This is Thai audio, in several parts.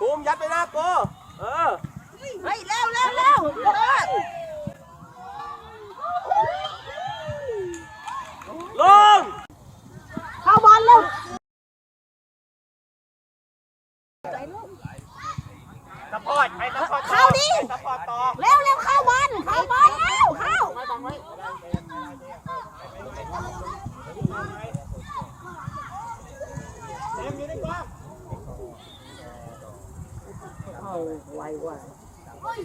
ตูมยัดไปหน้าโกเออ เฮ้ยเร็วเร็วเร็วเออลง เข้าบอลเร็วสปอร์ตไปสปอร์ตต่อเข้าดิไปสปอร์ตต่อ เร็วเร็วเข้าบอลเข้าบอลเร็วเข้า เต็มอยู่ในกว้าง เอาไว้ว่ะเฮ้ย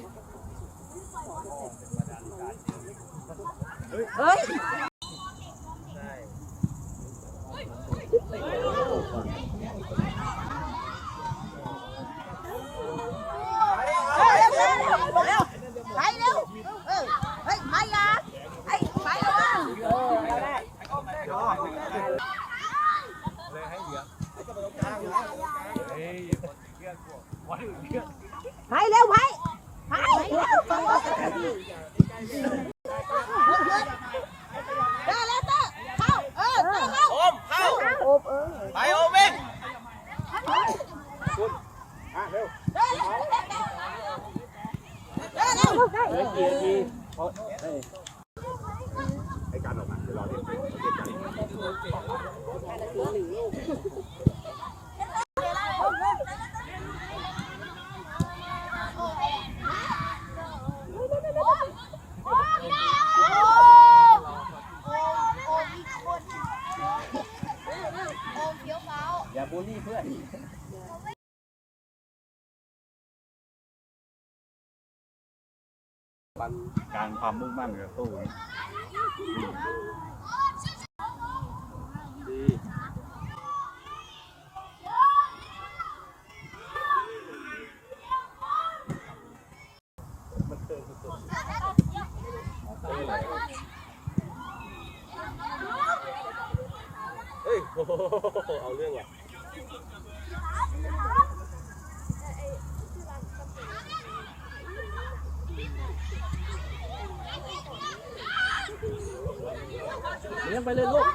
เร็วเร็วเร็วเร็วไปเร็วเออเฮ้ยไปยาไอ้ไประวังไปเร็วไปไปเร็วได้แล้วเต้เข้าเออเต้เข้า โอมเข้า โอ บเออไปโอเวิ่งได้แล้วได้แล้วอย่า บูลลี่เพื่อนการความมุ่งมั่นกับตู้นี่ดีเฮ้ยโอ้โหเอาเรื่องว่ะ เลี้ยงไปเลยลูก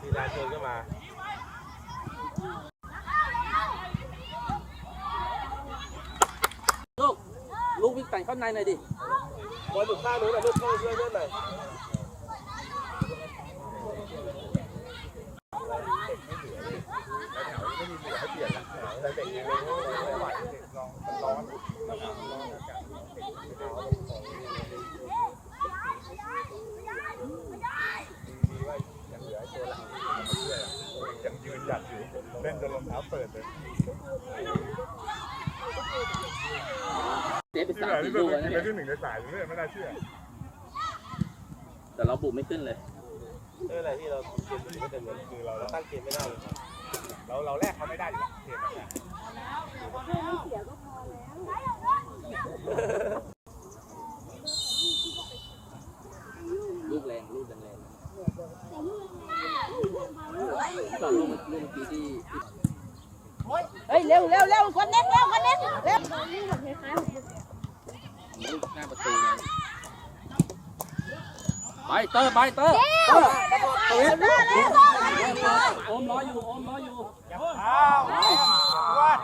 ทีลานชนก็มาลูกลูกวิ่งแต่งเข้าในหน่อยดิบอลอยู่ข้างนู้นนะลูกเข้าช่วยเพื่อนหน่อยยังยืนหยั ดอยู่เล่นจนรองเท้าเปิดเลยเจ๊ไปที่สาไหนมที่สี่เป็นลูกแล้วที่เนี่ยเป็นที่หนึ่งในสายเลยไม่น่าเชื่อแต่เราบุกไม่ขึ้นเลย เอออะไรที่เราเกมไม่เต็มเลยคือเราตั้งเกมไม่ได้เลยเราเราแลกเขาไม่ได้อยู่เกมนั้นลูกแรง ลูกแรงแรงก่อนลูก เมื่อกี้ที่เฮ้ยเร็วเร็วเร็วคนเน็ตเร็วคนเน็ตเร็วลูกหน้าประตูไงไปเตอร์ไปเตอร์เตอร์เร็วเร็วเร็วโอมรออยู่โอมรออยู่อ้าววัด